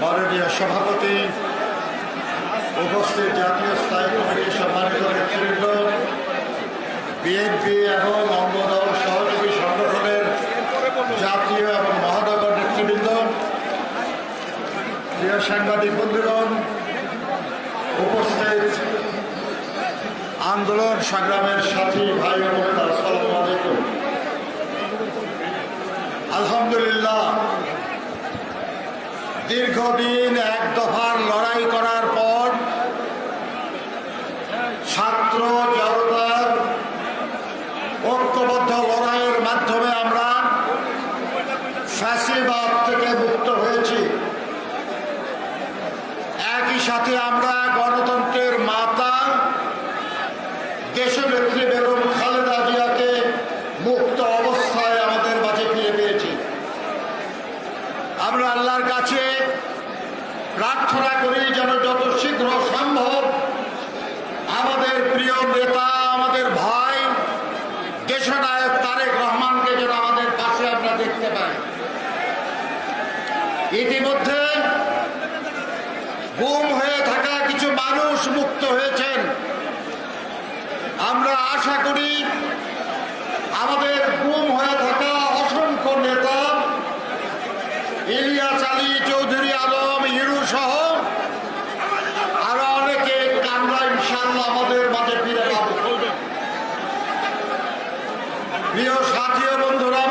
মাননীয় সভাপতি, উপস্থিত জাতীয় স্থায়ী কমিটির সম্মানিত নেতৃবৃন্দ, বিএনপি এবং অঙ্গদল সহযোগী সংগঠনের জাতীয় এবং মহানগর নেতৃবৃন্দ, প্রিয় সাংবাদিক বন্ধুগণ, উপস্থিত আন্দোলন সংগ্রামের সাথী ভাই বোনেরা। দীর্ঘদিন এক দফার লড়াই করার পর ছাত্র জনতার ঐক্যবদ্ধ লড়াইয়ের মাধ্যমে আমরা ফ্যাসিবাদ থেকে মুক্ত হয়েছি। একই সাথে আমরা গণতন্ত্রের মাতা, দেশনেত্রী বেগম খালেদা জিয়াকে মুক্ত অবস্থায় আমাদের মাঝে ফিরে পেয়েছি আমরা আল্লাহর কাছে প্রার্থনা করি যেন যত শীঘ্র সম্ভব আমাদের প্রিয় নেতা আমাদের ভাই দেশনায়ক তারেক রহমানকে যেন আমাদের পাশে আমরা দেখতে পাই ইতিমধ্যে গুম হয়ে থাকা কিছু মানুষ মুক্ত হয়েছেন। আমরা আশা করি আমাদের গুম হয়ে থাকা অসংখ্য নেতা ইলিয়াস আলী চৌধুরী আলম হিরু সহ আরও অনেকে কামরা ইনশাল্লাহ আমাদের মাঝে ফিরে পাবো। প্রিয় সাথী বন্ধুরা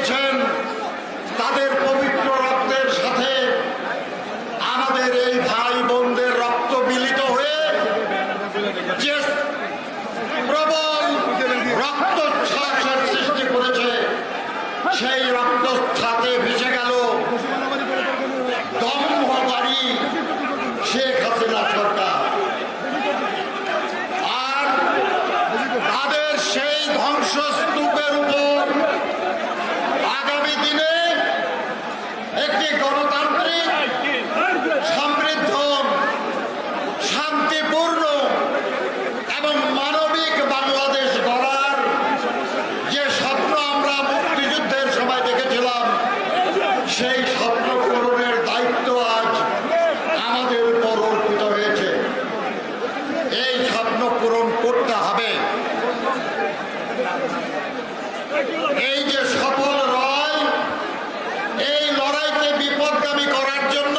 করেছেন, তাদের পবিত্র রক্তের সাথে আমাদের এই ভাই বোনদের রক্ত মিলিত হয়ে যে প্রবল রক্ত সৃষ্টি করেছে, সেই রক্তচ্ছ্বাসে এই যে সফল রয়, এই লড়াইকে বিপদগামী করার জন্য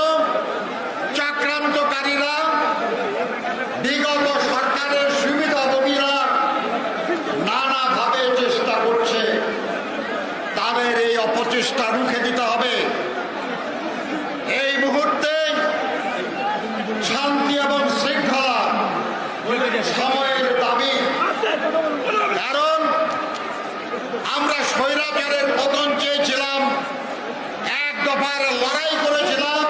চক্রান্তকারীরা, বিগত সরকারের সুবিধাভোগীরা নানাভাবে চেষ্টা করছে। তাদের এই অপচেষ্টা রুখে দিতে হবে এই মুহূর্তে শান্তি এবং শৃঙ্খলা সময়ের দাবি কারণ আমরা স্বৈরাচারের পতন চেয়েছিলাম এক দফার লড়াই করেছিলাম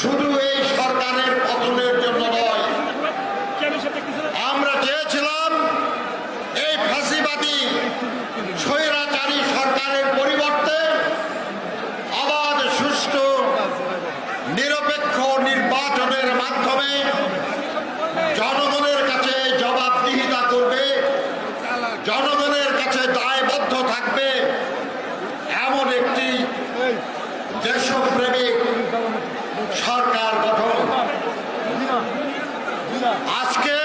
শুধু এই সরকারের পতনের জন্য নয় আমরা চেয়েছিলাম এই ফাঁসিবাদী স্বৈরাচারী সরকারের পরিবর্তে অবাধ সুষ্ঠু নিরপেক্ষ নির্বাচনের মাধ্যমে জনগণের কাছে জবাবদিহিতা করবে জনগণের কাছে দায়বদ্ধ থাকবে এমন একটি দেশপ্রেমিক সরকার গঠন। আজকে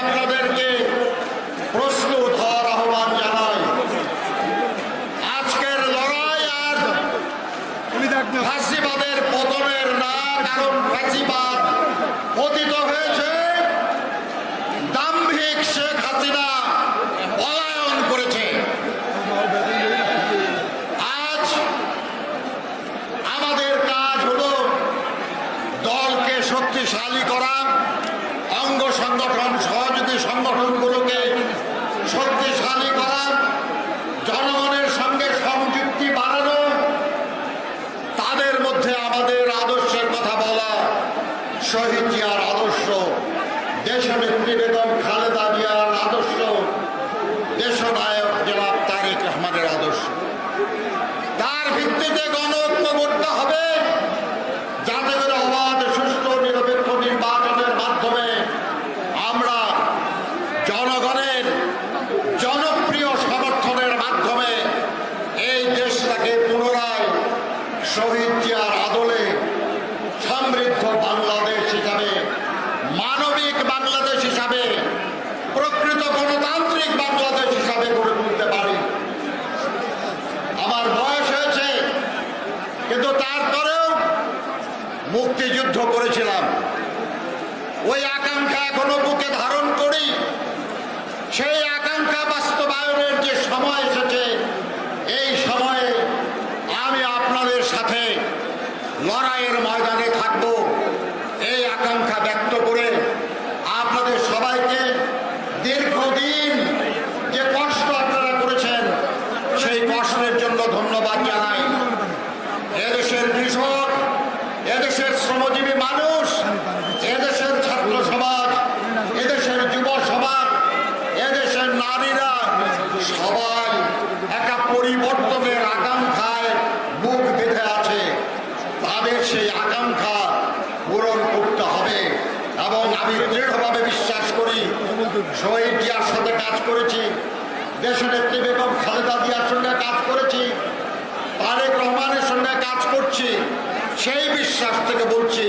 আপনাদেরকে প্রস্তুত হওয়ার আহ্বান জানাই। আজকের লড়াই আর ফাঁসিবাদের পতনের না কারণ ফাঁসিবাদ পতিত হয়েছে। ওই আকাঙ্ক্ষা এখনও বুকে ধারণ করি। সেই আকাঙ্ক্ষা বাস্তবায়নের যে সময় এসেছে, এই সময়ে আমি আপনাদের সাথে লড়াইয়ের ময়দানে থাকব। এই আকাঙ্ক্ষা এবং আমি দৃঢ়ভাবে বিশ্বাস করি, শহীদ জিয়ার সাথে কাজ করেছি দেশনেত্রী বেগম খালেদা জিয়ার সঙ্গে কাজ করেছি, তারেক রহমানের সঙ্গে কাজ করছি, সেই বিশ্বাস থেকে বলছি